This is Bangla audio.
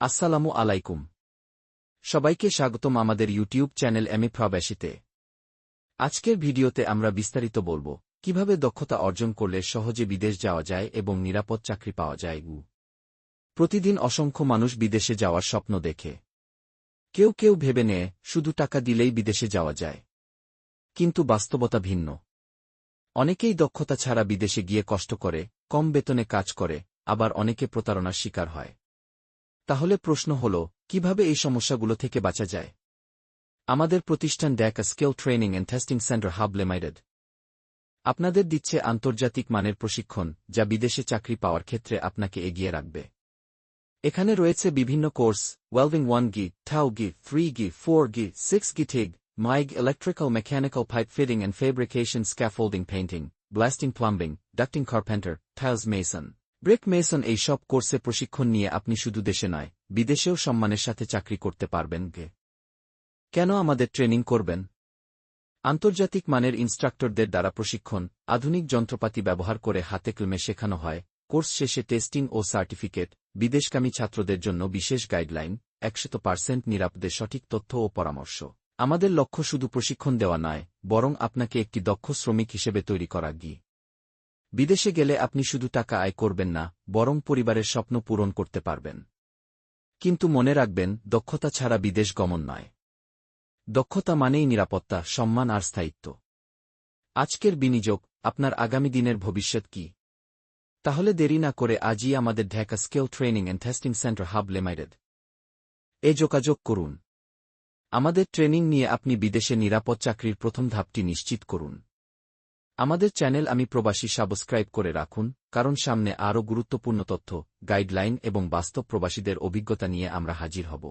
আসসালামু আলাইকুম। সবাইকে স্বাগতম আমাদের ইউটিউব চ্যানেল এমএ প্রবাসীতে। আজকের ভিডিওতে আমরা বিস্তারিত বলব, কীভাবে দক্ষতা অর্জন করলে সহজে বিদেশ যাওয়া যায় এবং নিরাপদ চাকরি পাওয়া যায়। গু প্রতিদিন অসংখ্য মানুষ বিদেশে যাওয়ার স্বপ্ন দেখে। কেউ কেউ ভেবে নেয়, শুধু টাকা দিলেই বিদেশে যাওয়া যায়। কিন্তু বাস্তবতা ভিন্ন। অনেকেই দক্ষতা ছাড়া বিদেশে গিয়ে কষ্ট করে, কম বেতনে কাজ করে, আবার অনেকে প্রতারণার শিকার হয়। তাহলে প্রশ্ন হল, কীভাবে এই সমস্যাগুলো থেকে বাঁচা যায়? আমাদের প্রতিষ্ঠান DAC skill training and testing centre hub limited. আপনাদের দিচ্ছে আন্তর্জাতিক মানের প্রশিক্ষণ, যা বিদেশে চাকরি পাওয়ার ক্ষেত্রে আপনাকে এগিয়ে রাখবে। এখানে রয়েছে বিভিন্ন কোর্স ওয়েলভিং ওয়ান গি থাউ গি থ্রি গি four G six G TIG MIG electrical mechanical pipe fitting and fabrication scaffolding painting blasting plumbing ducting carpenter tiles mason brick mason এই সব কোর্সে প্রশিক্ষণ নিয়ে আপনি শুধু দেশে নয়, বিদেশেও সম্মানের সাথে চাকরি করতে পারবেন গে। কেন আমাদের ট্রেনিং করবেন? আন্তর্জাতিক মানের ইনস্ট্রাক্টরদের দ্বারা প্রশিক্ষণ, আধুনিক যন্ত্রপাতি ব্যবহার করে হাতে কলমে শেখানো হয়, কোর্স শেষে টেস্টিং ও সার্টিফিকেট বিদেশকামী ছাত্রদের জন্য বিশেষ গাইডলাইন, একশত পার্সেন্ট নিরাপদে সঠিক তথ্য ও পরামর্শ। আমাদের লক্ষ্য শুধু প্রশিক্ষণ দেওয়া নয়, বরং আপনাকে একটি দক্ষ শ্রমিক হিসেবে তৈরি করা গি। বিদেশে গেলে আপনি শুধু টাকা আয় করবেন না, বরং পরিবারের স্বপ্ন পূরণ করতে পারবেন। কিন্তু মনে রাখবেন, দক্ষতা ছাড়া বিদেশ গমন নয়। দক্ষতা মানেই নিরাপত্তা, সম্মান আর স্থায়িত্ব। আজকের বিনিয়োগ, আপনার আগামী দিনের ভবিষ্যৎ কি? তাহলে দেরি না করে আজই আমাদের Dhaka skill training and testing centre hub limited এ যোগাযোগ করুন। আমাদের ট্রেনিং নিয়ে আপনি বিদেশে নিরাপদ চাকরির প্রথম ধাপটি নিশ্চিত করুন। আমাদের চ্যানেল আমি প্রবাসী সাবস্ক্রাইব করে রাখুন, কারণ সামনে আরও গুরুত্বপূর্ণ তথ্য, গাইডলাইন এবং বাস্তব প্রবাসীদের অভিজ্ঞতা নিয়ে আমরা হাজির হব।